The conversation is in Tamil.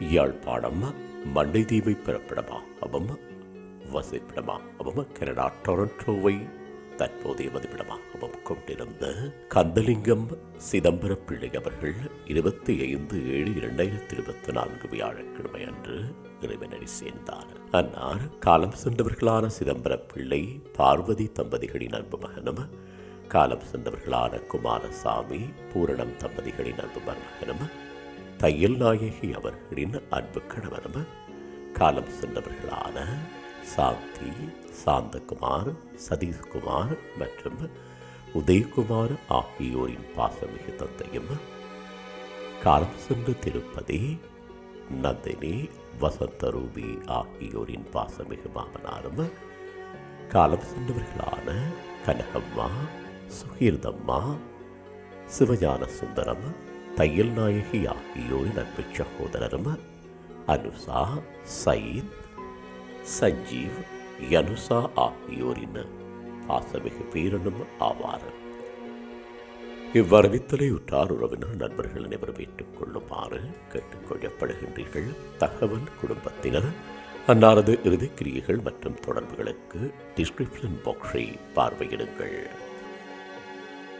யாழ்ப்பாணம் மண்டை தீவை வசிப்பிடமா வசிப்பிடமாகவும் கனடா டொரண்டோவை தற்போதைய வதிப்பிடமாகவும் கொண்டிருந்த கந்தலிங்கம் சிதம்பர பிள்ளை அவர்கள் இருபத்தி ஐந்து ஏழு இரண்டாயிரத்தி இருபத்தி நான்கு வியாழக்கிழமை அன்று இறைவனடி சேர்ந்தார். அன்னார் காலம் சென்றவர்களான சிதம்பர பிள்ளை பார்வதி தம்பதிகளின் அன்பு மகனும் காலம் சென்றவர்களான குமாரசாமி பூரணம் தம்பதிகளின் அன்பு மகனும் தையல் நாயகி அவர்களின் அன்பு கணவனும் காலம் சென்றவர்களான சாந்தி சாந்தகுமார் சதீஷ்குமார் மற்றும் உதயகுமார் ஆகியோரின் பாசமிகு தந்தையும் காலம் சென்று திருப்பதி நந்தினி வசந்தரூபி ஆகியோரின் பாசமிகு மாமனாரும் காலம் சென்றவர்களான கனகம்மா சுகீர்தம்மா சிவஞான சுந்தரம் தையல் நாயகி ஆகியோரின் அன்பு சகோதரரும் அனுசா சயீத் சஞ்சீவ் யனுசா ஆகியோரின் பாசமிகு பேரனும் ஆவார் இவ்வரவித்தலை உற்றார் உறவினர் நண்பர்கள் அனைவரும் ஏற்றுக்கொள்ளுமாறு கேட்டுக்கொள்ளப்படுகின்றீர்கள் தகவல் குடும்பத்தினர் அன்னாரது இறுதிக்கிரியைகள் மற்றும் தொடர்புகளுக்கு டிஸ்கிரிப்ஷன் பாக்ஸை பார்வையிடுங்கள்